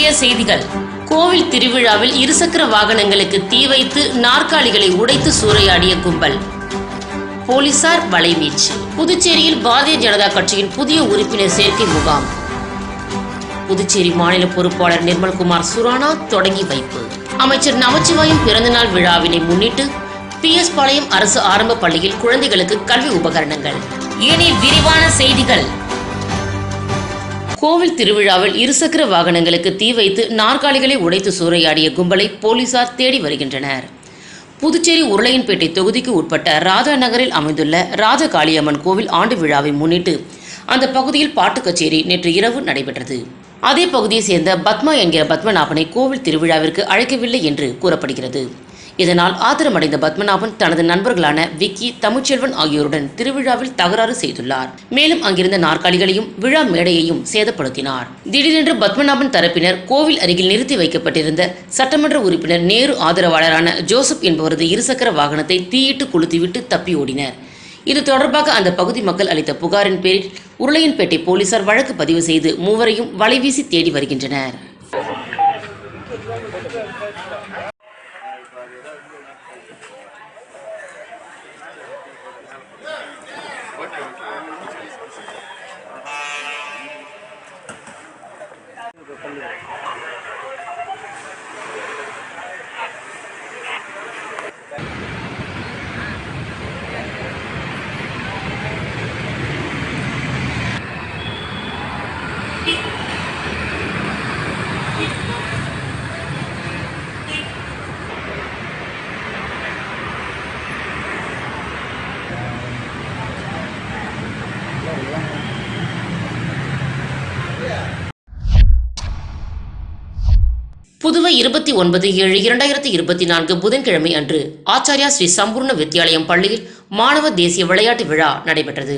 முக்கிய செய்திகள். கோவில் திருவிழாவில் இருசக்கர வாகனங்களுக்கு தீ வைத்து நாற்காலிகளை உடைத்து சூறையாடிய கும்பல். போலீசார் வலைவீச்சு புதுச்சேரியில் பாரதிய ஜனதா கட்சியின் புதிய உறுப்பினர் சேர்க்கை முகாம். புதுச்சேரி மாநில பொறுப்பாளர் நிர்மல்குமார் சுரானா தொடங்கி வைப்பு. அமைச்சர் நமச்சிவாயம் பிறந்தநாள் விழாவினை முன்னிட்டு பி எஸ் பாளையம் அரசு ஆரம்ப பள்ளியில் குழந்தைகளுக்கு கல்வி உபகரணங்கள். இனி விரிவான செய்திகள். கோவில் திருவிழாவில் இருசக்கர வாகனங்களுக்கு தீ வைத்து நாற்காலிகளை உடைத்து சூறையாடிய கும்பலை போலீசார் தேடி வருகின்றனர். புதுச்சேரி உருளையன்பேட்டை தொகுதிக்கு உட்பட்ட ராதா நகரில் அமைந்துள்ள ராஜ காளியம்மன் கோவில் ஆண்டு விழாவை முன்னிட்டு அந்த பகுதியில் பாட்டு கச்சேரி நேற்று இரவு நடைபெற்றது. அதே பகுதியை சேர்ந்த பத்மா என்கிற பத்மநாபனை கோவில் திருவிழாவிற்கு அழைக்கவில்லை என்று கூறப்படுகிறது. இதனால் ஆத்திரமடைந்த பத்மநாபன் தனது நண்பர்களான விக்கி தமிழ்ச்செல்வன் ஆகியோருடன் திருவிழாவில் தகராறு செய்துள்ளார். மேலும் அங்கிருந்த நாற்காலிகளையும் விழா மேடையையும் சேதப்படுத்தினார். திடீரென்று பத்மநாபன் தரப்பினர் கோவில் அருகில் நிறுத்தி வைக்கப்பட்டிருந்த சட்டமன்ற உறுப்பினர் நேரு ஆதரவாளரான ஜோசப் என்பவரது இருசக்கர வாகனத்தை தீயிட்டு கொளுத்திவிட்டு தப்பி ஓடினர். இது தொடர்பாக அந்த பகுதி மக்கள் அளித்த புகாரின் பேரில் உருளையன்பேட்டை போலீசார் வழக்கு பதிவு செய்து மூவரையும் வலைவீசி தேடி வருகின்றனர் புதுவை இருபத்தி ஒன்பது ஏழு இரண்டாயிரத்தி இருபத்தி நான்கு புதன்கிழமை அன்று ஆச்சாரியா ஸ்ரீ சம்பூர்ண வித்யாலயம் பள்ளியில் மாணவ தேசிய விளையாட்டு விழா நடைபெற்றது.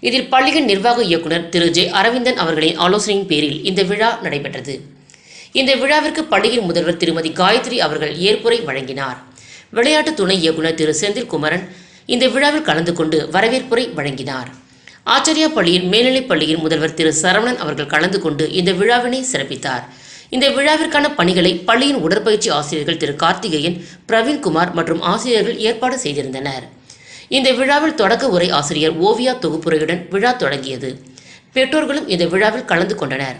இதில் பள்ளியின் நிர்வாக இயக்குனர் திரு ஜே அரவிந்தன் அவர்களின் ஆலோசனையின் பேரில் இந்த விழா நடைபெற்றது. இந்த விழாவிற்கு பள்ளியின் முதல்வர் திருமதி காயத்ரி அவர்கள் ஏற்புரை வழங்கினார். விளையாட்டு துணை இயக்குனர் திரு செந்தில்குமரன் இந்த விழாவில் கலந்து கொண்டு வரவேற்புரை வழங்கினார். ஆச்சாரியா பள்ளியின் மேல்நிலைப் பள்ளியின் முதல்வர் திரு சரவணன் அவர்கள் கலந்து கொண்டு இந்த விழாவினை சிறப்பித்தார். இந்த விழாவிற்கான பணிகளை பள்ளியின் உடற்பயிற்சி ஆசிரியர்கள் திரு கார்த்திகேயன் பிரவீன்குமார் மற்றும் ஆசிரியர்கள் ஏற்பாடு செய்திருந்தனர். இந்த விழாவில் தொடக்க உரை ஆசிரியர் ஓவியா தொகுப்புரையுடன் விழா தொடங்கியது. பெற்றோர்களும் இந்த விழாவில் கலந்து கொண்டனர்.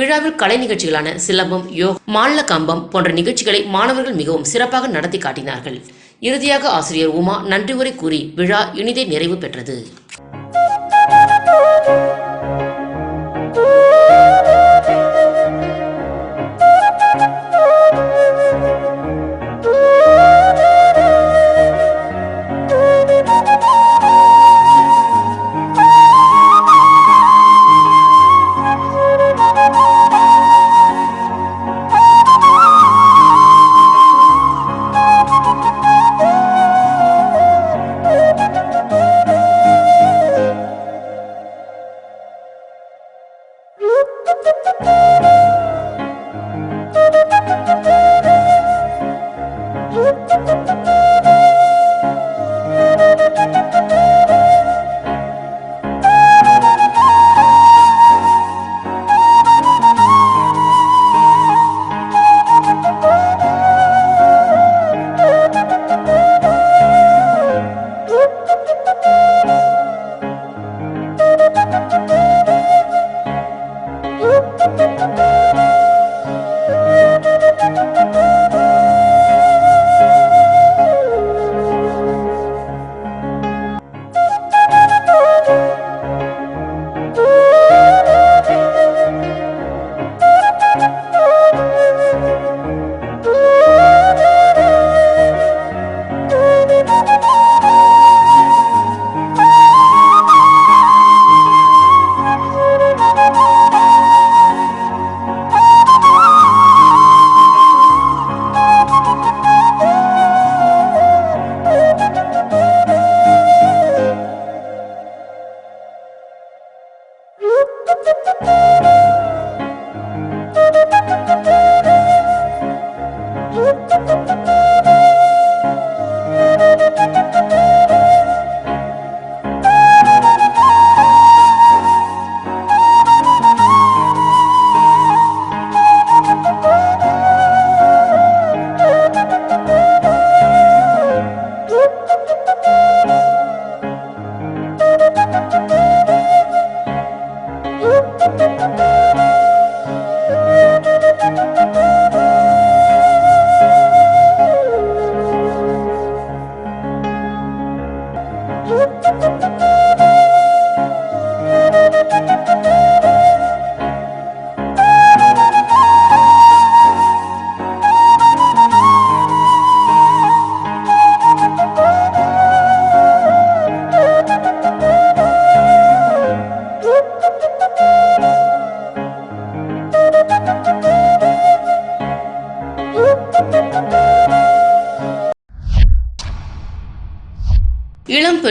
விழாவில் கலை நிகழ்ச்சிகளான சிலம்பம் யோக மாநில கம்பம் போன்ற நிகழ்ச்சிகளை மாணவர்கள் மிகவும் சிறப்பாக நடத்தி காட்டினார்கள். இறுதியாக ஆசிரியர் உமா நன்றி உரை கூறி விழா இனிதே நிறைவு பெற்றது.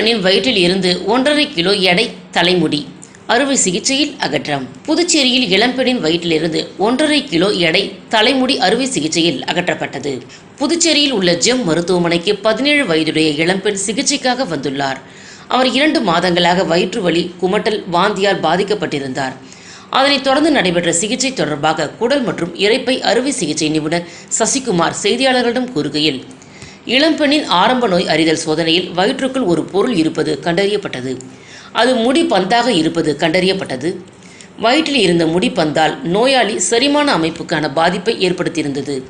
பெண்ணின் வயிற்றில் இருந்து ஒன்றரை கிலோ எடை தலைமுடி. அறுவை சிகிச்சையில் அகற்றம். புதுச்சேரியில் இளம்பெண்ணின் வயிற்றிலிருந்து ஒன்றரை கிலோ எடை தலைமுடி அறுவை சிகிச்சையில் அகற்றப்பட்டது. புதுச்சேரியில் உள்ள ஜெம் மருத்துவமனைக்கு பதினேழு வயதுடைய இளம்பெண் சிகிச்சைக்காக வந்துள்ளார். அவர் இரண்டு மாதங்களாக வயிற்று வலி குமட்டல் வாந்தியால் பாதிக்கப்பட்டிருந்தார். அதனைத் தொடர்ந்து நடைபெற்ற சிகிச்சை தொடர்பாக குடல் மற்றும் இறைப்பை அறுவை சிகிச்சை நிபுணர் சசிகுமார் செய்தியாளர்களிடம் கூறுகையில் இளம்பெண்ணின் ஆரம்ப நோய் அறிதல் சோதனையில் வயிற்றுக்குள் ஒரு பொருள் இருப்பது கண்டறியப்பட்டது. அது முடி பந்தாக இருப்பது கண்டறியப்பட்டது. வயிற்றில் இருந்த முடி பந்தால் நோயாளி செரிமான அமைப்புக்கான பாதிப்பை ஏற்படுத்தியிருந்தது.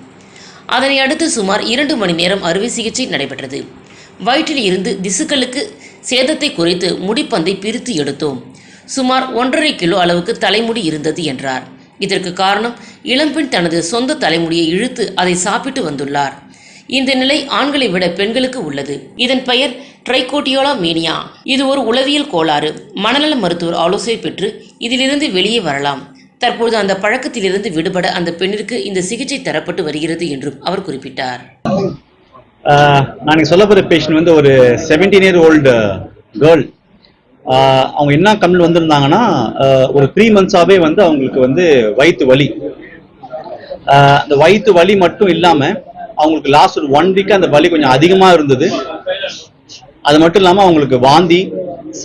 அதனை அடுத்து சுமார் இரண்டு மணி நேரம் அறுவை சிகிச்சை நடைபெற்றது. வயிற்றில் இருந்து திசுக்களுக்கு சேதத்தை குறைத்து முடிப்பந்தை பிரித்து எடுத்தோம். சுமார் ஒன்றரை கிலோ அளவுக்கு தலைமுடி இருந்தது என்றார். இதற்கு காரணம் இளம்பெண் தனது சொந்த தலைமுடியை இழுத்து அதை சாப்பிட்டு வந்துள்ளார். இந்த நிலை ஆண்களை விட பெண்களுக்கு உள்ளது. இதன் பெயர் ட்ரைகோட்டியோலா மீனியா. இது ஒரு உளவியல் கோளாறு. மனநல மருத்துவர் ஆலோசனை பெற்று இதிலிருந்து வெளியே வரலாம். தற்போது அந்த பழக்கத்திலிருந்து விடுபட அந்த பெண்ணிற்கு இந்த சிகிச்சை தரப்பட்டு வருகிறது என்றும் அவர் குறிப்பிட்டார். நான் சொல்ல போகிற பேஷண்ட் வந்து ஒரு செவன்டீன் இயர் ஓல்டு கேர்ள் அவங்க என்ன கம்மில் வந்திருந்தாங்கன்னா ஒரு த்ரீ மந்த்ஸாகவே வந்து அவங்களுக்கு வந்து வயிற்று வலி. அந்த வயிற்று வலி மட்டும் இல்லாமல் அவங்களுக்கு லாஸ்ட் ஒரு ஒன் வீக் அந்த வலி கொஞ்சம் அதிகமாக இருந்தது. அது மட்டும் இல்லாமல் அவங்களுக்கு வாந்தி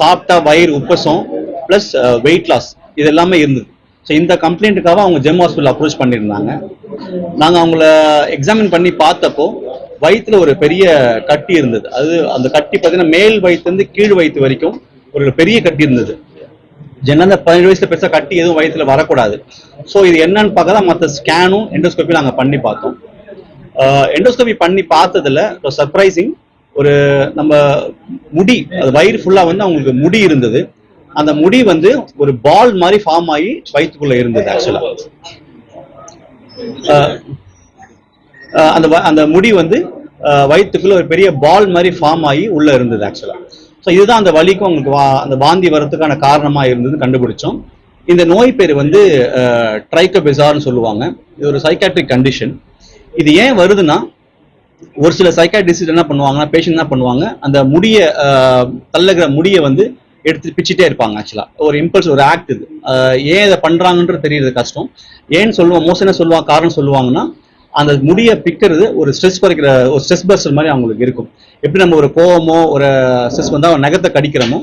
சாப்பிட்டா வயிறு உப்பசம் ப்ளஸ் வெயிட் லாஸ் இது எல்லாமே இருந்தது. ஸோ இந்த கம்ப்ளைண்ட்டுக்காக அவங்க ஜெம் ஹாஸ்பிட்டல் அப்ரோச் பண்ணியிருந்தாங்க. நாங்கள் அவங்கள எக்ஸாமின் பண்ணி பார்த்தப்போ வயிற்றுல ஒரு பெரிய கட்டி இருந்தது. அது அந்த கட்டி பார்த்தீங்கன்னா மேல் வயிற்றுலேருந்து கீழ் வயிற்று வரைக்கும் ஒரு பெரிய கட்டி இருந்தது. ஜென்ன பதினேழு வயசுல பெருசாக கட்டி எதுவும் வயிற்றுல வரக்கூடாது. ஸோ இது என்னன்னு பார்க்க தான் மற்ற ஸ்கேனும் எண்டோஸ்கோப்பியும் நாங்கள் பண்ணி பார்த்தோம். எண்டோஸ்கோபி பண்ணி பார்த்ததுல சர்ப்ரைசிங் ஒரு நம்ம முடி அது வயிறு ஃபுல்லா வந்து அவங்களுக்கு முடி இருந்தது. அந்த முடி வந்து ஒரு பால் மாதிரி ஃபார்ம் ஆகி வயிற்றுக்குள்ள இருந்தது ஆக்சுவலா அந்த அந்த முடி வந்து வயிற்றுக்குள்ள ஒரு பெரிய பால் மாதிரி ஃபார்ம் ஆகி உள்ள இருந்தது ஆக்சுவலா ஸோ இதுதான் அந்த வலிக்கும் அவங்களுக்கு வா- அந்த வாந்தி வரத்துக்கான காரணமா இருந்தது கண்டுபிடிச்சோம். இந்த நோய் பேர் வந்து ட்ரைக்கோபெசார்னு சொல்லுவாங்க. இது ஒரு சைக்காட்ரிக் கண்டிஷன் இது ஏன் வருதுன்னா ஒரு சில சைக்காட்ரிஸ்ட் என்ன பண்ணுவாங்கன்னா பேஷண்ட் என்ன பண்ணுவாங்க அந்த முடிய தள்ளுகிற முடியை வந்து எடுத்து பிச்சுட்டே இருப்பாங்க ஆக்சுவலா ஒரு இம்பல்ஸ் ஒரு ஆக்ட் இது. ஏன் இதை பண்றாங்கன்றது தெரியறது கஷ்டம். ஏன்னு சொல்லுவோம் மோஸ்ட் என்ன சொல்லுவாங்க காரணம் சொல்லுவாங்கன்னா அந்த முடியை பிக்கிறது ஒரு ஸ்ட்ரெஸ் குறைக்கிற ஒரு ஸ்ட்ரெஸ் பஸ்டர் மாதிரி அவங்களுக்கு இருக்கும். எப்படி நம்ம ஒரு கோவமோ ஒரு ஸ்ட்ரெஸ் வந்தால் ஒரு நகத்தை கடிக்கிறோமோ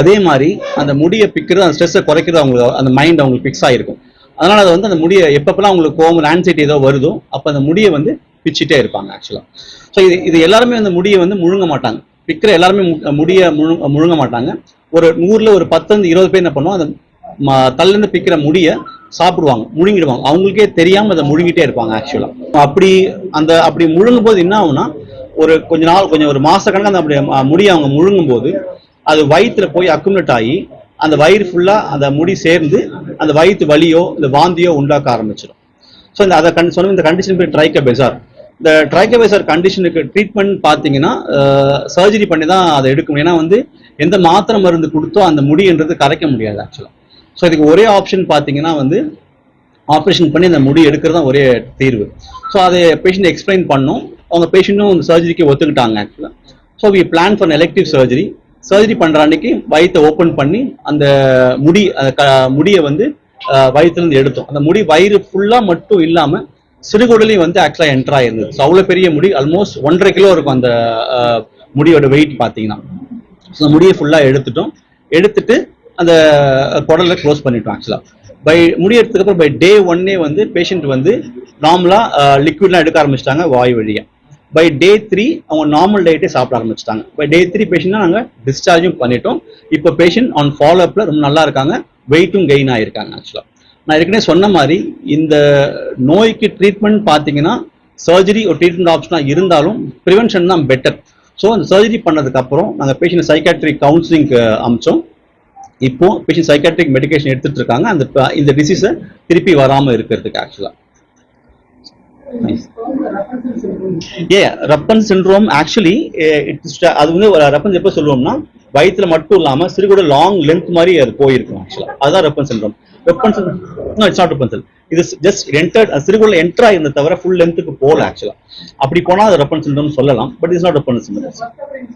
அதே மாதிரி அந்த முடியை பிக்கிறது அந்த ஸ்ட்ரெஸ்ஸை குறைக்கிறது அவங்களுக்கு அந்த மைண்ட் அவங்களுக்கு ஃபிக்ஸ் ஆகிருக்கும் அதனால் அது வந்து அந்த முடியை எப்பப்பெல்லாம் அவங்களுக்கு கோவம் ஆன்சைட்டி ஏதோ வருதோ அப்போ அந்த முடியை வந்து பிச்சுட்டே இருப்பாங்க ஆக்சுவலாக ஸோ இது இது எல்லாருமே அந்த முடியை வந்து முழுங்க மாட்டாங்க. பிக்கிற எல்லாருமே மு- முடியை முழு முழுங்க மாட்டாங்க. ஒரு நூறில் ஒரு பத்து இருபது பேர் என்ன பண்ணுவோம் அந்த தள்ளிருந்து பிக்கிற முடியை சாப்பிடுவாங்க முழுங்கிடுவாங்க. அவங்களுக்கே தெரியாமல் அதை முழுங்கிட்டே இருப்பாங்க ஆக்சுவலாக அப்படி அந்த அப்படி முழுங்கும் போது என்ன ஆகும்னா ஒரு கொஞ்ச நாள் கொஞ்சம் ஒரு மாச கணக்கு அந்த அப்படி முடிய முடியை அவங்க முழுங்கும் போது அது வயிற்றுல போய் அக்குமுலேட் ஆகி அந்த வயிறு ஃபுல்லாக அந்த முடி சேர்ந்து அந்த வயிற்று வலியோ இந்த வாந்தியோ உண்டாக்க ஆரம்பிச்சிடும். ஸோ இந்த அதை கண் சொன்ன இந்த கண்டிஷன் பேர் ட்ரைக்கபெசார் இந்த ட்ரைக்கபெசார் கண்டிஷனுக்கு ட்ரீட்மெண்ட் பார்த்தீங்கன்னா சர்ஜரி பண்ணி தான் அதை எடுக்கும் ஏன்னா வந்து எந்த மாத்திரை மருந்து கொடுத்தோ அந்த முடின்றது கரைக்க முடியாது ஆக்சுவலாக ஸோ இதுக்கு ஒரே ஆப்ஷன் பார்த்தீங்கன்னா வந்து ஆப்ரேஷன் பண்ணி அந்த முடி எடுக்கிறது தான் ஒரே தீர்வு. ஸோ அதை பேஷண்ட் எக்ஸ்பிளைன் பண்ணோம். அவங்க பேஷண்ட்டும் அந்த சர்ஜரிக்கு ஒத்துக்கிட்டாங்க ஆக்சுவலாக so we plan for elective surgery surgery பண்ணுற அன்னைக்கு வயிற்றை ஓப்பன் பண்ணி அந்த முடி அந்த க- முடியை வந்து வயிற்றுலேருந்து எடுத்தோம். அந்த முடி வயிறு ஃபுல்லாக மட்டும் இல்லாமல் சிறுகுடலையும் வந்து ஆக்சுவலாக என்டர் ஆயிருந்தது. ஸோ அவ்வளோ பெரிய முடி ஆல்மோஸ்ட் ஒன்றரை கிலோ இருக்கும் அந்த முடியோட வெயிட் பார்த்தீங்கன்னா. ஸோ அந்த முடியை ஃபுல்லாக எடுத்துட்டோம். எடுத்துட்டு அந்த குடலை க்ளோஸ் பண்ணிட்டோம் ஆக்சுவலாக பை முடி எடுத்ததுக்கப்புறம் பை டே ஒன்னே வந்து பேஷண்ட் வந்து நார்மலாக லிக்விட்லாம் எடுக்க ஆரம்பிச்சிட்டாங்க வாய் வழியை. பை டே த்ரீ அவங்க நார்மல் டயட்டே சாப்பிட ஆரம்பிச்சிட்டாங்க. பை டே த்ரீ பேஷண்ட்னா நாங்கள் டிஸ்சார்ஜும் பண்ணிட்டோம். இப்போ பேஷண்ட் ஆன் ஃபாலோ அப்ல ரொம்ப நல்லா இருக்காங்க. வெயிட்டும் கெயின் ஆயிருக்காங்க ஆக்சுவலாக நான் ஏற்கனவே சொன்ன மாதிரி இந்த நோய்க்கு ட்ரீட்மெண்ட் பார்த்தீங்கன்னா சர்ஜரி ஒரு ட்ரீட்மெண்ட் ஆப்ஷனாக இருந்தாலும் ப்ரிவென்ஷன் தான் பெட்டர் ஸோ அந்த சர்ஜரி பண்ணதுக்கப்புறம் நாங்கள் பேஷண்ட் சைக்காட்ரிக் கவுன்சிலிங்க்கு அமிச்சோம். இப்போ பேஷண்ட் சைக்காட்ரிக் மெடிகேஷன் எடுத்துட்டு இருக்காங்க. அந்த இந்த டிசீஸை திருப்பி வராமல் இருக்கிறதுக்கு ஆக்சுவலாக ஏ ரப்பன் சின்ரோம் ஆக்சுவலி அது வந்து eh, ரப்பன் எப்போ சொல்லுவோம்னா வயிற்றுல மட்டும் இல்லாம சிறுகுட லாங் லென்த் மாதிரி eh, அது போயிருக்கும் ஆக்சுவலா அதுதான் Rapunzel syndrome Rapunzel it's not Rapunzel இது ஜஸ்ட் என்டர் சிறுகுள்ள என்டர் ஆயிருந்த தவிர ஃபுல் லென்த்துக்கு போகல ஆக்சுவலா அப்படி போனா அது ரப்பன் சின்ரோம் சொல்லலாம் but it's not Rapunzel syndrome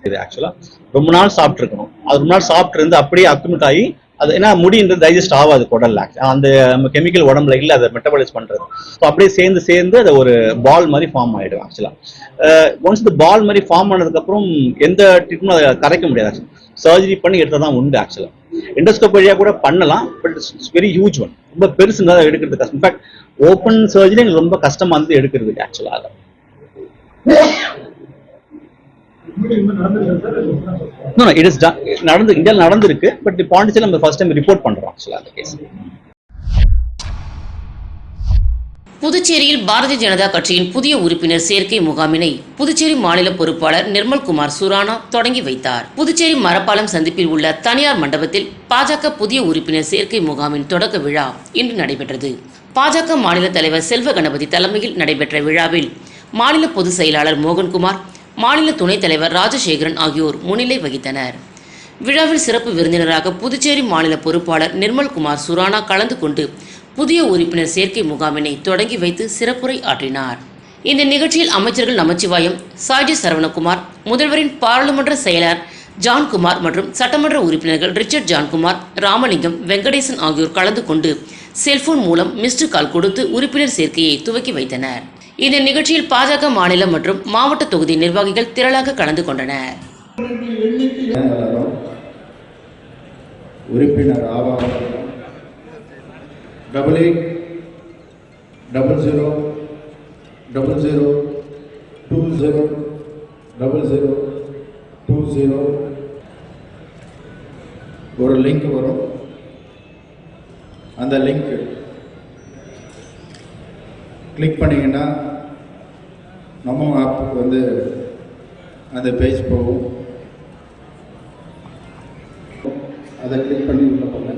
இது ஆக்சுவலா ரொம்ப நாள் சாப்பிட்ருக்கணும் அது ரொம்ப நாள் சாப்பிட்டு இருந்து அப்படியே அக்குமிட் ஆகி அது ஏன்னா முடின்றது டைஜஸ்ட் ஆகாது குடல்ல. அந்த கெமிக்கல் உடம்புல இல்லை அதை மெட்டபாலைஸ் பண்றது. ஸோ அப்படியே சேர்ந்து சேர்ந்து அதை ஒரு பால் மாதிரி ஃபார்ம் ஆயிடும் ஆக்சுவலா ஒன்ஸ் இந்த பால் மாதிரி ஃபார்ம் ஆனதுக்கப்புறம் எந்த ட்ரீட்மெண்ட் அதை கரைக்க முடியாது சர்ஜரி பண்ணி எடுத்தால் தான் உண்டு ஆக்சுவலா எண்டோஸ்கோப் வழியா கூட பண்ணலாம் but it's very huge one ரொம்ப பெருசு இருந்தால் எடுக்கிறது கஷ்டம். இன்ஃபேக்ட் ஓப்பன் சர்ஜரி ரொம்ப கஷ்டமா இருந்து எடுக்கிறதுக்கு ஆக்சுவலாக நடந்து இந்தியாவில் நடந்திருக்கு பட் பாண்டிச்சேரி நம்ம ஃபர்ஸ்ட் டைம் ரிப்போர்ட் பண்றோம் ஆக்சுவலா அந்த கேஸ் புதுச்சேரியில் பாரதிய ஜனதா கட்சியின் புதிய உறுப்பினர் சேர்க்கை முகாமினை புதுச்சேரி மாநில பொறுப்பாளர் நிர்மல்குமார் சுரானா தொடங்கி வைத்தார். புதுச்சேரி மரப்பாலம் சந்திப்பில் உள்ள தனியார் மண்டபத்தில் பாஜக புதிய உறுப்பினர் சேர்க்கை முகாமின் தொடக்க விழா இன்று நடைபெற்றது. பாஜக மாநில தலைவர் செல்வ கணபதி தலைமையில் நடைபெற்ற விழாவில் மாநில பொதுச் செயலாளர் மோகன்குமார் மாநில துணைத் தலைவர் ராஜசேகரன் ஆகியோர் முன்னிலை வகித்தனர். விழாவில் சிறப்பு விருந்தினராக புதுச்சேரி மாநில பொறுப்பாளர் நிர்மல்குமார் சுரானா கலந்து கொண்டு புதிய உறுப்பினர் சேர்க்கை முகாமினை தொடங்கி வைத்து சிறப்புரை ஆற்றினார். இந்த நிகழ்ச்சியில் அமைச்சர்கள் நமச்சிவாயம் சாய்ஜி சரவணகுமார் முதல்வரின் பாராளுமன்ற செயலர் ஜான்குமார் மற்றும் சட்டமன்ற உறுப்பினர்கள் ரிச்சர்ட் ஜான்குமார் ராமலிங்கம் வெங்கடேசன் ஆகியோர் கலந்து கொண்டு செல்போன் மூலம் மிஸ்டு கால் கொடுத்து உறுப்பினர் சேர்க்கையை துவக்கி வைத்தனர். இந்த நிகழ்ச்சியில் பாஜக மாநிலம் மற்றும் மாவட்ட தொகுதி நிர்வாகிகள் திரளாக கலந்து கொண்டனர். உறுப்பினர் ஆவார் double eight double zero double zero two zero double zero two zero ஒரு லிங்க் வரும். அந்த லிங்க் கிளிக் பண்ணீங்கன்னா நம்ம ஆப்புக்கு வந்து அந்த பேஜ் போகும். அதை கிளிக் பண்ணி உள்ள போங்க.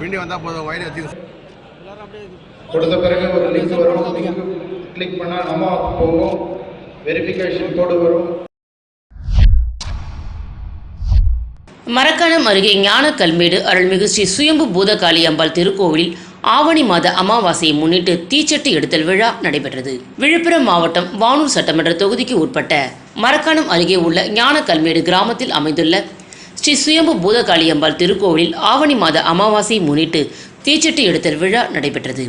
பிண்டி வந்தா போதும் வயிறு வச்சு கொடுத்த பிறகு ஒரு லிங்க் வரும். கிளிக் பண்ணால் நம்ம ஆப் போகும். வெரிஃபிகேஷன் கோடு வரும். மரக்காணம் அருகே ஞான கல்மேடு அருள்மிகு ஸ்ரீ சுயம்பு பூதகாளி அம்பாள் திருக்கோவிலில் ஆவணி மாத அமாவாசையை முன்னிட்டு தீச்சட்டி எடுத்தல் விழா நடைபெற்றது. விழுப்புரம் மாவட்டம் வானூர் சட்டமன்ற தொகுதிக்கு உட்பட்ட மரக்காணம் அருகே உள்ள ஞான கல்மேடு கிராமத்தில் அமைந்துள்ள ஸ்ரீ சுயம்பு பூதகாளி அம்பாள் திருக்கோவிலில் ஆவணி மாத அமாவாசையை முன்னிட்டு தீச்சட்டி எடுத்தல் விழா நடைபெற்றது.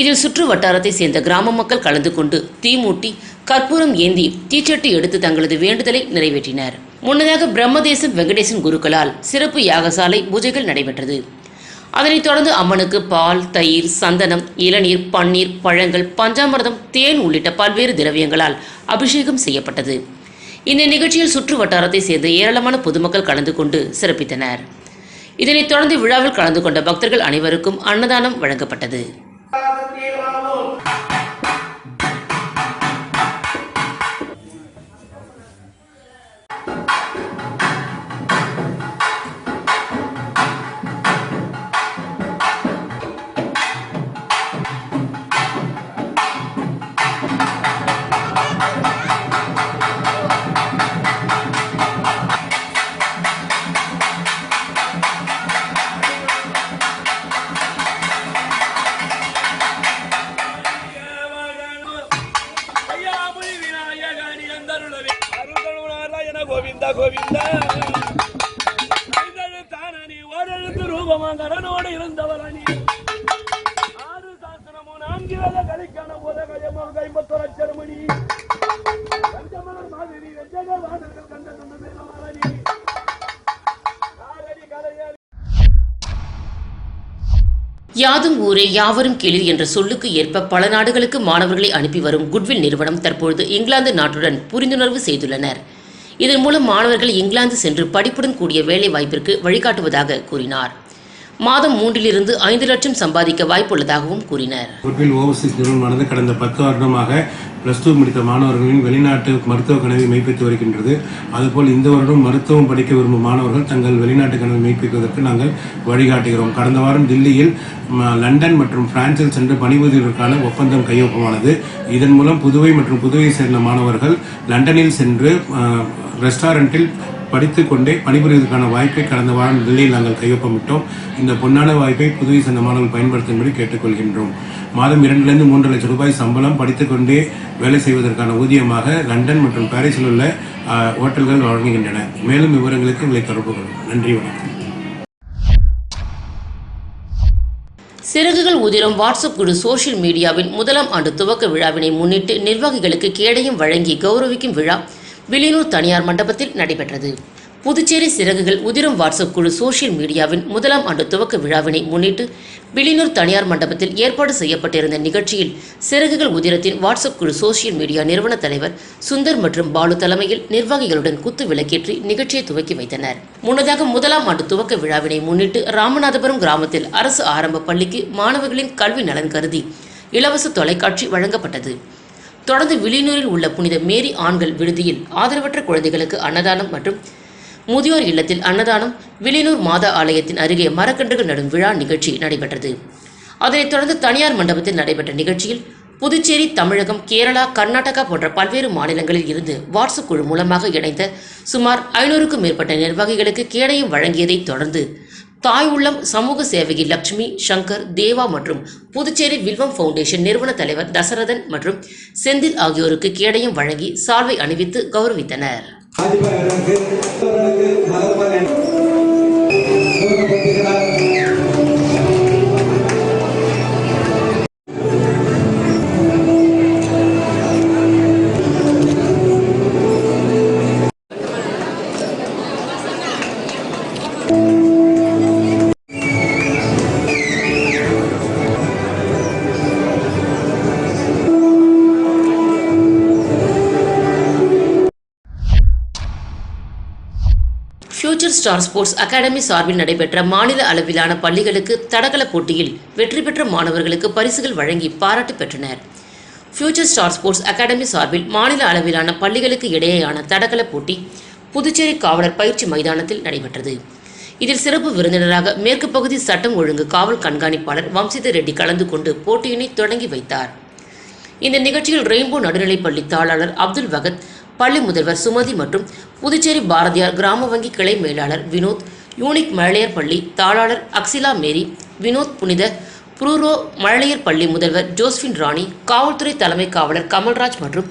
இதில் சுற்று வட்டாரத்தை சேர்ந்த கிராம மக்கள் கலந்து கொண்டு தீமூட்டி கற்பூரம் ஏந்தி தீச்சட்டி எடுத்து தங்களது வேண்டுதலை நிறைவேற்றினர். முன்னதாக பிரம்மதேசம் வெங்கடேசன் குருக்களால் சிறப்பு யாகசாலை பூஜைகள் நடைபெற்றது. அதனைத் தொடர்ந்து அம்மனுக்கு பால் தயிர் சந்தனம் இளநீர் பன்னீர் பழங்கள் பஞ்சாமிர்தம் தேன் உள்ளிட்ட பல்வேறு திரவியங்களால் அபிஷேகம் செய்யப்பட்டது. இந்த நிகழ்ச்சியில் சுற்று வட்டாரத்தை சேர்ந்த ஏராளமான பொதுமக்கள் கலந்து கொண்டு சிறப்பித்தனர். இதனைத் தொடர்ந்து விழாவில் கலந்து கொண்ட பக்தர்கள் அனைவருக்கும் அன்னதானம் வழங்கப்பட்டது. ஊரே யாவரும் கேளீர் என்ற சொல்லுக்கு ஏற்ப பல நாடுகளுக்கு மாணவர்களை அனுப்பி வரும் குட்வில் நிறுவனம் தற்பொழுது இங்கிலாந்து நாட்டுடன் புரிந்துணர்வு செய்துள்ளனர். இதன் மூலம் மாணவர்கள் இங்கிலாந்து சென்று படிப்புடன் கூடிய வேலை வாய்ப்பிற்கு வழிகாட்டுவதாக கூறினார். மாதம் மூன்றிலிருந்து ஐந்து லட்சம் சம்பாதிக்க வாய்ப்புள்ளதாகவும் கூறினர். குட்வில் ஓவர்சீஸ் நிறுவனமானது கடந்த பத்து வருடமாக ப்ளஸ் டூ முடித்த மாணவர்களின் வெளிநாட்டு மருத்துவ கனவை மெய்ப்பித்து வருகின்றது. அதுபோல் இந்த வருடம் மருத்துவம் படிக்க விரும்பும் மாணவர்கள் தங்கள் வெளிநாட்டு கனவை மெய்ப்பிப்பதற்கு நாங்கள் வழிகாட்டுகிறோம். கடந்த வாரம் தில்லியில் லண்டன் மற்றும் பிரான்சில் சென்று பணிபுரிவதற்கான ஒப்பந்தம் கையொப்பமானது. இதன் மூலம் புதுவை மற்றும் புதுவையை சேர்ந்த மாணவர்கள் லண்டனில் சென்று அஹ், ரெஸ்டாரண்ட்டில் படித்து கொண்டே பணிபுரிவதற்கான வாய்ப்பை கடந்த வாரம் டெல்லியில் நாங்கள் கையொப்பமிட்டோம். இந்த பொன்னான வாய்ப்பை புதுவை சேர்ந்த மாணவர்கள் பயன்படுத்தும்படி கேட்டுக்கொள்கின்றோம். மாதம் இரண்டிலிருந்து மூன்று லட்சம் ரூபாய் சம்பளம் படித்துக்கொண்டே வேலை செய்வதற்கான ஊதியமாக லண்டன் மற்றும் பாரிஸில் உள்ள ஹோட்டல்கள் வழங்குகின்றன. மேலும் விவரங்களுக்கு உங்களை தொடர்பு கொள்ளும் நன்றி வணக்கம். சிறகுகள் உதிரும் வாட்ஸ்அப் குழு சோஷியல் மீடியாவின் முதலாம் ஆண்டு துவக்க விழாவினை முன்னிட்டு நிர்வாகிகளுக்கு கேடயம் வழங்கி கௌரவிக்கும் விழா வில்லியனூர் தனியார் மண்டபத்தில் நடைபெற்றது. புதுச்சேரி சிறகுகள் உதிரும் வாட்ஸ்அப் குழு சோசியல் மீடியாவின் முதலாம் ஆண்டு துவக்க விழாவினை முன்னிட்டு வில்லியனூர் தனியார் மண்டபத்தில் ஏற்பாடு செய்யப்பட்டிருந்த நிகழ்ச்சியில் சிறகுகள் உதிரத்தின் வாட்ஸ்அப் குழு சோசியல் மீடியா நிறுவன தலைவர் சுந்தர் மற்றும் பாலு தலைமையில் நிர்வாகிகளுடன் குத்து விளக்கேற்றி நிகழ்ச்சியை துவக்கி வைத்தனர். முன்னதாக முதலாம் ஆண்டு துவக்க விழாவினை முன்னிட்டு ராமநாதபுரம் கிராமத்தில் அரசு ஆரம்ப பள்ளிக்கு மாணவர்களின் கல்வி நலன் கருதி இலவச தொலைக்காட்சி வழங்கப்பட்டது. தொடர்ந்து வில்லியனூரில் உள்ள புனித மேரி ஆண்கள் விடுதியில் ஆதரவற்ற குழந்தைகளுக்கு அன்னதானம் மற்றும் முதியோர் இல்லத்தில் அன்னதானம் வில்லியனூர் மாதா ஆலயத்தின் அருகே மரக்கன்றுகள் நடும் விழா நிகழ்ச்சி நடைபெற்றது. அதனைத் தொடர்ந்து தனியார் மண்டபத்தில் நடைபெற்ற நிகழ்ச்சியில் புதுச்சேரி தமிழகம் கேரளா கர்நாடகா போன்ற பல்வேறு மாநிலங்களில் இருந்து வாட்ஸ்அப் குழு மூலமாக இணைந்த சுமார் ஐநூறுக்கும் மேற்பட்ட நிர்வாகிகளுக்கு கேடயம் வழங்கியதைத் தொடர்ந்து தாய் உள்ளம் சமூக சேவகி லட்சுமி சங்கர் தேவா மற்றும் புதுச்சேரி வில்வம் ஃபவுண்டேஷன் நிறுவன தலைவர் தசரதன் மற்றும் செந்தில் ஆகியோருக்கு கேடயம் வழங்கி சால்வை அணிவித்து கௌரவித்தனர். ஃபியூச்சர் ஸ்டார் ஸ்போர்ட்ஸ் அகாடமி சார்பில் நடைபெற்ற மாநில அளவிலான பள்ளிகளுக்கு தடகள போட்டியில் வெற்றி பெற்ற மாணவர்களுக்கு பரிசுகள் வழங்கி பாராட்டு பெற்றனர். ஃபியூச்சர் ஸ்டார் ஸ்போர்ட்ஸ் அகாடமி சார்பில் மாநில அளவிலான பள்ளிகளுக்கு இடையேயான தடகள போட்டி புதுச்சேரி காவலர் பயிற்சி மைதானத்தில் நடைபெற்றது. இதில் சிறப்பு விருந்தினராக மேற்கு பகுதி சட்டம் ஒழுங்கு காவல் கண்காணிப்பாளர் வம்சித ரெட்டி கலந்து கொண்டு போட்டியினை தொடங்கி வைத்தார். இந்த நிகழ்ச்சியில் ரெயின்போ நடுநிலைப்பள்ளி தாளாளர் அப்துல் வகத் பள்ளி முதல்வர் சுமதி மற்றும் புதுச்சேரி பாரதியார் கிராம வங்கி கிளை மேலாளர் வினோத் யூனிக் மழலையர் பள்ளி தாளாளர் அக்சிலா மேரி வினோத் புனித புரூரோ மழலையர் பள்ளி முதல்வர் ஜோஸ்பின் ராணி காவல்துறை தலைமை காவலர் கமல்ராஜ் மற்றும்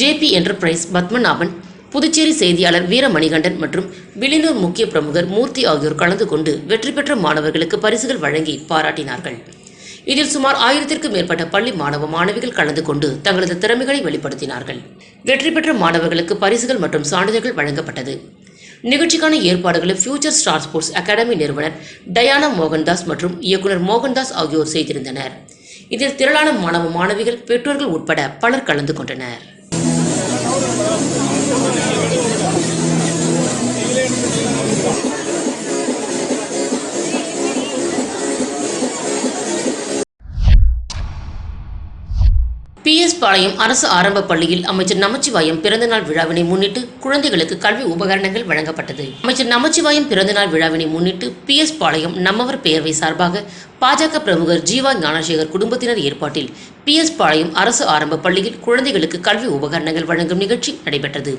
ஜேபி என்டர்பிரைஸ் பத்மநாபன் புதுச்சேரி செய்தியாளர் வீரமணிகண்டன் மற்றும் வில்லியனூர் முக்கிய பிரமுகர் மூர்த்தி ஆகியோர் கலந்து கொண்டு வெற்றி பெற்ற மாணவர்களுக்கு பரிசுகள் வழங்கி பாராட்டினார்கள். இதில் சுமார் ஆயிரத்திற்கும் மேற்பட்ட பள்ளி மாணவ மாணவிகள் கலந்து கொண்டு தங்களது திறமைகளை வெளிப்படுத்தினார்கள். வெற்றி பெற்ற மாணவர்களுக்கு பரிசுகள் மற்றும் சான்றிதழ்கள் வழங்கப்பட்டது. நிகழ்ச்சிக்கான ஏற்பாடுகளை ஃபியூச்சர் ஸ்டார் ஸ்போர்ட்ஸ் அகாடமி நிறுவனர் டயானா மோகன்தாஸ் மற்றும் இயக்குனர் மோகன்தாஸ் ஆகியோர் செய்திருந்தனர். இதில் திரளான மாணவ மாணவிகள் பெற்றோர்கள் உட்பட பலர் கலந்து கொண்டனர். பிஎஸ் பாளையம் அரசு ஆரம்ப பள்ளியில் அமைச்சர் நமச்சிவாயம் பிறந்தநாள் விழாவினை முன்னிட்டு குழந்தைகளுக்கு கல்வி உபகரணங்கள் வழங்கப்பட்டது. அமைச்சர் நமச்சிவாயம் பிறந்தநாள் விழாவினை முன்னிட்டு பிஎஸ் பாளையம் நம்மவர் பேரவை சார்பாக பாஜக பிரமுகர் ஜீவா ஞானசேகர் குடும்பத்தினர் ஏற்பாட்டில் பிஎஸ் பாளையம் அரசு ஆரம்ப பள்ளியில் குழந்தைகளுக்கு கல்வி உபகரணங்கள் வழங்கும் நிகழ்ச்சி நடைபெற்றது.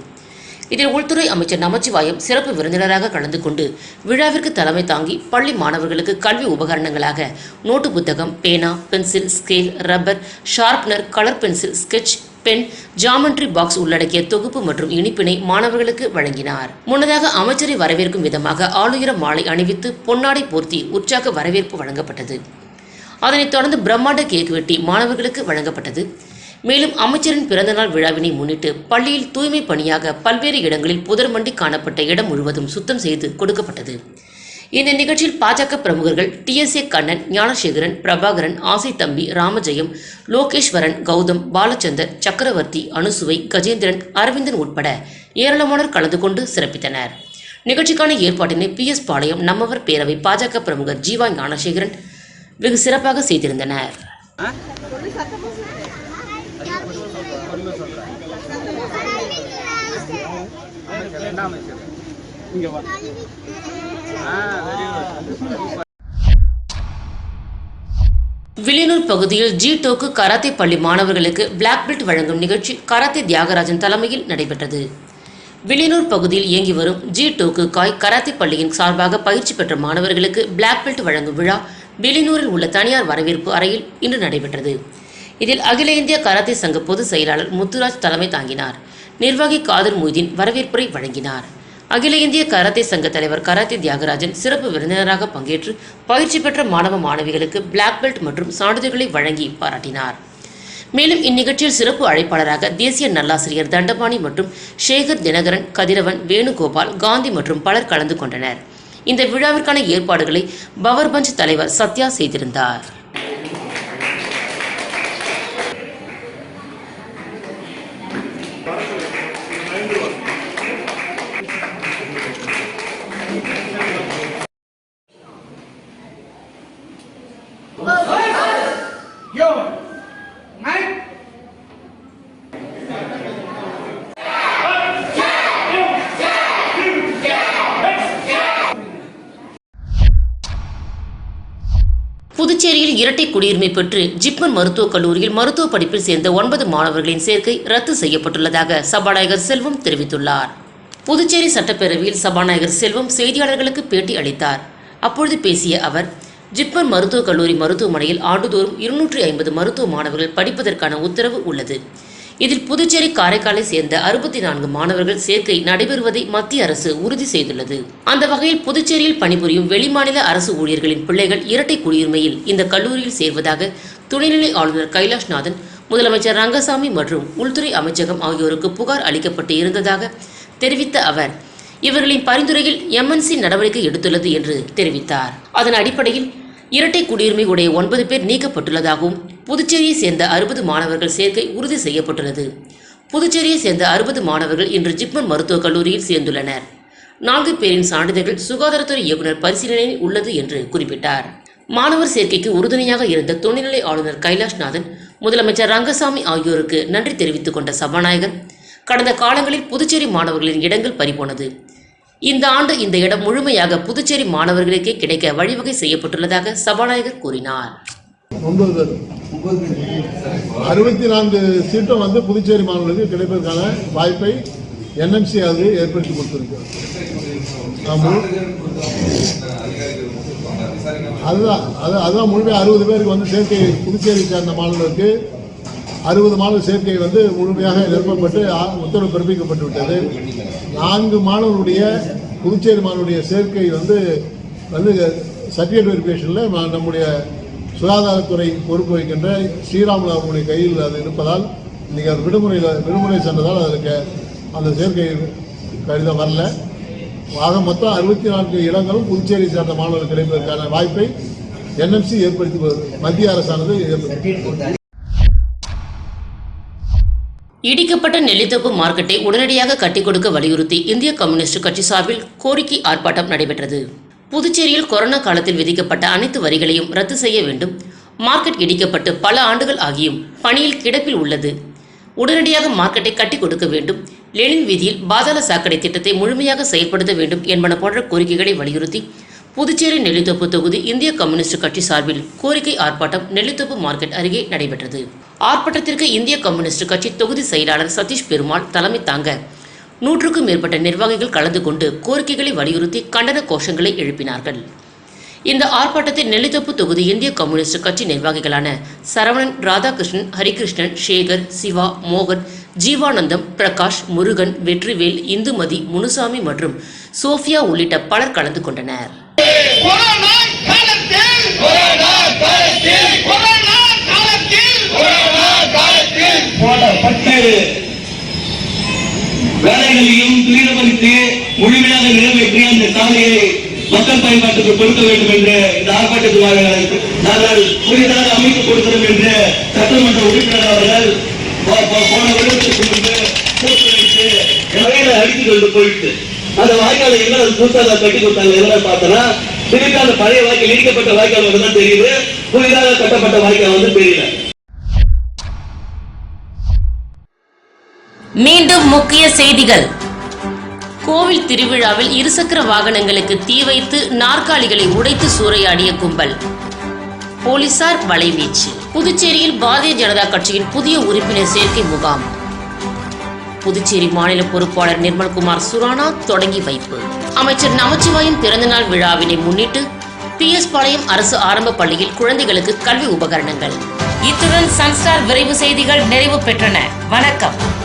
இதில் உள்துறை அமைச்சர் நமச்சிவாயம் சிறப்பு விருந்தினராக கலந்து கொண்டு விழாவிற்கு தலைமை தாங்கி பள்ளி மாணவர்களுக்கு கல்வி உபகரணங்களாக நோட்டு புத்தகம் பேனா pencil scale rubber sharpener colour pencil sketch pen geometry box உள்ளடக்கிய தொகுப்பு மற்றும் இனிப்பினை மாணவர்களுக்கு வழங்கினார். முன்னதாக அமைச்சரை வரவேற்கும் விதமாக ஆளுயர மாலை அணிவித்து பொன்னாடை போர்த்தி உற்சாக வரவேற்பு வழங்கப்பட்டது. அதனைத் தொடர்ந்து பிரம்மாண்ட கேக் வெட்டி மாணவர்களுக்கு வழங்கப்பட்டது. மேலும் அமைச்சரின் பிறந்தநாள் விழாவினை முன்னிட்டு பள்ளியில் தூய்மை பணியாக பல்வேறு இடங்களில் புதர் மண்டி காணப்பட்ட இடம் முழுவதும் சுத்தம் செய்து கொடுக்கப்பட்டது. இந்த நிகழ்ச்சியில் பாஜக பிரமுகர்கள் டிஎஸ்ஏ கண்ணன் ஞானசேகரன் பிரபாகரன் ஆசை தம்பி ராமஜெயம் லோகேஸ்வரன் கௌதம் பாலச்சந்தர் சக்கரவர்த்தி அனுசுவை கஜேந்திரன் அரவிந்தன் உட்பட ஏராளமானோர் கலந்து கொண்டு சிறப்பித்தனர். நிகழ்ச்சிக்கான ஏற்பாட்டினை பி எஸ் பாளையம் நம்மவர் பேரவை பாஜக பிரமுகர் ஜீவா ஞானசேகரன் வெகு சிறப்பாக செய்திருந்தனர். வில்லியனூர் பகுதியில் ஜி டோக்கு கராத்தே பள்ளி மாணவர்களுக்கு பிளாக் பெல்ட் வழங்கும் நிகழ்ச்சி கராத்தே தியாகராஜன் தலைமையில் நடைபெற்றது. வில்லியனூர் பகுதியில் இயங்கி வரும் ஜி டோக்கு காய் கராத்தே பள்ளியின் சார்பாக பயிற்சி பெற்ற மாணவர்களுக்கு பிளாக் பெல்ட் வழங்கும் விழா வில்லியனூரில் உள்ள தனியார் வரவேற்பு அறையில் இன்று நடைபெற்றது. இதில் அகில இந்திய கராத்தே சங்க பொதுச் செயலாளர் முத்துராஜ் தலைமை தாங்கினார். நிர்வாகி காதர் மொய்தீன் வரவேற்புரை வழங்கினார். அகில இந்திய கராத்தே சங்க தலைவர் கராத்தே தியாகராஜன் சிறப்பு விருந்தினராக பங்கேற்று பயிற்சி பெற்ற மாணவ மாணவிகளுக்கு பிளாக் பெல்ட் மற்றும் சான்றிதழ்களை வழங்கி பாராட்டினார். மேலும் இந்நிகழ்ச்சியில் சிறப்பு அழைப்பாளராக தேசிய நல்லாசிரியர் தண்டபாணி மற்றும் சேகர் தினகரன் கதிரவன் வேணுகோபால் காந்தி மற்றும் பலர் கலந்து கொண்டனர். இந்த விழாவிற்கான ஏற்பாடுகளை பவர்பஞ்ச் தலைவர் சத்யா செய்திருந்தார் புதுச்சேரியில் இரட்டை குடியுரிமை பெற்று ஜிப்மர் மருத்துவக் கல்லூரியில் மருத்துவ படிப்பில் சேர்ந்த ஒன்பது மாணவர்களின் சேர்க்கை ரத்து செய்யப்பட்டுள்ளதாக சபாநாயகர் செல்வம் தெரிவித்துள்ளார். புதுச்சேரி சட்டப்பேரவையில் சபாநாயகர் செல்வம் செய்தியாளர்களுக்கு பேட்டி அளித்தார். அப்பொழுது பேசிய அவர் ஜிப்மர் மருத்துவக் கல்லூரி மருத்துவமனையில் ஆண்டுதோறும் இருநூற்றி ஐம்பது மருத்துவ மாணவர்கள் படிப்பதற்கான உத்தரவு உள்ளது. இதில் புதுச்சேரி காரைக்காலை சேர்ந்த அறுபத்தி நான்கு மாணவர்கள் சேர்க்கை நடைபெறுவதை மத்திய அரசு உறுதி செய்துள்ளது. அந்த வகையில் புதுச்சேரியில் பணிபுரியும் வெளிமாநில அரசு ஊழியர்களின் பிள்ளைகள் இரட்டை குடியுரிமையில் இந்த கல்லூரியில் சேர்வதாக துணைநிலை ஆளுநர் கைலாஷ்நாதன் முதலமைச்சர் ரங்கசாமி மற்றும் உள்துறை அமைச்சகம் ஆகியோருக்கு புகார் அளிக்கப்பட்டு இருந்ததாக தெரிவித்த அவர் இவர்களின் பரிந்துரையில் எம்என்சி நடவடிக்கை எடுத்துள்ளது என்று தெரிவித்தார். அதன் அடிப்படையில் இரட்டை குடியுரிமை உடைய ஒன்பது பேர் நீக்கப்பட்டுள்ளதாகவும் புதுச்சேரியை சேர்ந்த அறுபது மாணவர்கள் சேர்க்கை உறுதி செய்யப்பட்டுள்ளது. புதுச்சேரியை சேர்ந்த அறுபது மாணவர்கள் இன்று ஜிப்மர் மருத்துவக் கல்லூரியில் சேர்ந்துள்ளனர். நான்கு பேரின் சான்றிதழ்கள் சுகாதாரத்துறை இயக்குநர் பரிசீலனையில் உள்ளது என்று குறிப்பிட்டார். மாணவர் சேர்க்கைக்கு உறுதுணையாக இருந்த துணைநிலை ஆளுநர் கைலாஷ்நாதன் முதலமைச்சர் ரங்கசாமி ஆகியோருக்கு நன்றி தெரிவித்துக் கொண்ட சபாநாயகர் கடந்த காலங்களில் புதுச்சேரி மாணவர்களின் இடங்கள் பறிபோனது. இந்த ஆண்டு இந்த இடம் முழுமையாக புதுச்சேரி மாணவர்களுக்கே கிடைக்க வழிவகை செய்யப்பட்டுள்ளதாக சபாநாயகர் கூறினார். ஒன்பது அறுபத்தி நான்கு சீட்டும் வந்து புதுச்சேரி மாணவர்களுக்கு கிடைப்பதற்கான வாய்ப்பை என்எம்சி அது ஏற்படுத்தி கொடுத்திருக்கிறது. அதுதான். அது அதுதான் முழுமையாக அறுபது பேருக்கு வந்து சேர்க்கை புதுச்சேரி சேர்ந்த மாணவர்களுக்கு அறுபது மாணவர் சேர்க்கை வந்து முழுமையாக நிரப்பப்பட்டு ஆ- உத்தரவு பிறப்பிக்கப்பட்டு விட்டது நான்கு மாணவருடைய புதுச்சேரி மாணவருடைய சேர்க்கை வந்து வந்து சர்டிஃபிகேட் வெரிஃபிகேஷனில் நம்முடைய சுகாதாரத்துறை பொறுப்பு வைக்கின்ற ஸ்ரீராமுலு அவர்களுடைய கையில் அது இருப்பதால் இன்றைக்கி அது விடுமுறையில் விடுமுறை சென்றதால் அதுக்கு அந்த சேர்க்கை கடிதம் வரல ஆக மொத்தம் அறுபத்தி நான்கு இடங்களும் புதுச்சேரி சேர்ந்த மாணவர்கள் கிடைப்பதற்கான வாய்ப்பை என்எம்சி ஏற்படுத்தி வருது. மத்திய அரசானது ஏற்படுத்தி இடிக்கப்பட்ட நெல்லித்தோப்பு மார்க்கெட்டை உடனடியாக கட்டிக் கொடுக்க வலியுறுத்தி இந்திய கம்யூனிஸ்ட் கட்சி சார்பில் கோரிக்கை ஆர்ப்பாட்டம் நடைபெற்றது. புதுச்சேரியில் கொரோனா காலத்தில் விதிக்கப்பட்ட அனைத்து வரிகளையும் ரத்து செய்ய வேண்டும். மார்க்கெட் இடிக்கப்பட்டு பல ஆண்டுகள் ஆகியும் பணியில் கிடப்பில் உள்ளது. உடனடியாக மார்க்கெட்டை கட்டிக் கொடுக்க வேண்டும். லெனின் வீதியில் பாதாள சாக்கடை திட்டத்தை முழுமையாக செயல்படுத்த வேண்டும் என்பன போன்ற கோரிக்கைகளை வலியுறுத்தி புதுச்சேரி நெல்லித்தோப்பு தொகுதி இந்திய கம்யூனிஸ்ட் கட்சி சார்பில் கோரிக்கை ஆர்ப்பாட்டம் நெல்லித்தோப்பு மார்க்கெட் அருகே நடைபெற்றது. ஆர்ப்பாட்டத்திற்கு இந்திய கம்யூனிஸ்ட் கட்சி தொகுதி செயலாளர் சதீஷ் பெருமாள் தலைமை தாங்க. நூற்றுக்கும் மேற்பட்ட நிர்வாகிகள் கலந்து கொண்டு கோரிக்கைகளை வலியுறுத்தி கண்டன கோஷங்களை எழுப்பினார்கள். இந்த ஆர்ப்பாட்டத்தில் நெல்லித்தோப்பு தொகுதி இந்திய கம்யூனிஸ்ட் கட்சி நிர்வாகிகளான சரவணன் ராதாகிருஷ்ணன் ஹரிகிருஷ்ணன் சேகர் சிவா மோகன் ஜீவானந்தம் பிரகாஷ் முருகன் வெற்றிவேல் இந்துமதி முனுசாமி மற்றும் சோஃபியா உள்ளிட்ட பலர் கலந்து கொண்டனர். கொரோனா காலத்தில் கொரோனா வேலைகளையும் துரிதப்படுத்தி முழுமையாக நிறைவேற்றி அந்த சாலையை மக்கள் பயன்பாட்டுக்கு கொடுக்க வேண்டும் என்று இந்த ஆர்ப்பாட்டத்தில் நாங்கள் புதிதாக அமைத்துக் கொடுக்கிறோம் என்று சட்டமன்ற உறுப்பினர் அவர்கள் போன வருடத்துக்கு முன்பு போட்டு வைத்து அடித்து கொண்டு போயிட்டு அந்த வாய்க்காலை எங்க அது புதுசாக கட்டி கொடுத்தாங்க? என்ன பார்த்தோன்னா திருப்பி அந்த பழைய வாய்க்கால் இடிக்கப்பட்ட வாய்க்கால் வந்து தான் தெரியுது. புதிதாக கட்டப்பட்ட வாய்க்கால் வந்து தெரியல. மீண்டும் முக்கிய செய்திகள். கோவில் திருவிழாவில் இருசக்கர வாகனங்களுக்கு தீ வைத்து நாற்காலிகளை உடைத்து சூறையாடிய கும்பல். போலீசார் வலைவீச்சு. புதுச்சேரியில் பாரதிய ஜனதா கட்சியின் புதிய உறுப்பினர் சேர்க்கை முகாம். புதுச்சேரி மாநில பொறுப்பாளர் நிர்மல்குமார் சுரானா தொடங்கி வைப்பு. அமைச்சர் நமச்சிவாயம் பிறந்தநாள் விழாவினை முன்னிட்டு பி எஸ் பாளையம் அரசு ஆரம்ப பள்ளியில் குழந்தைகளுக்கு கல்வி உபகரணங்கள். இத்துடன் சன்ஸ்டார் விரைவு செய்திகள் நிறைவு பெற்றன. வணக்கம்.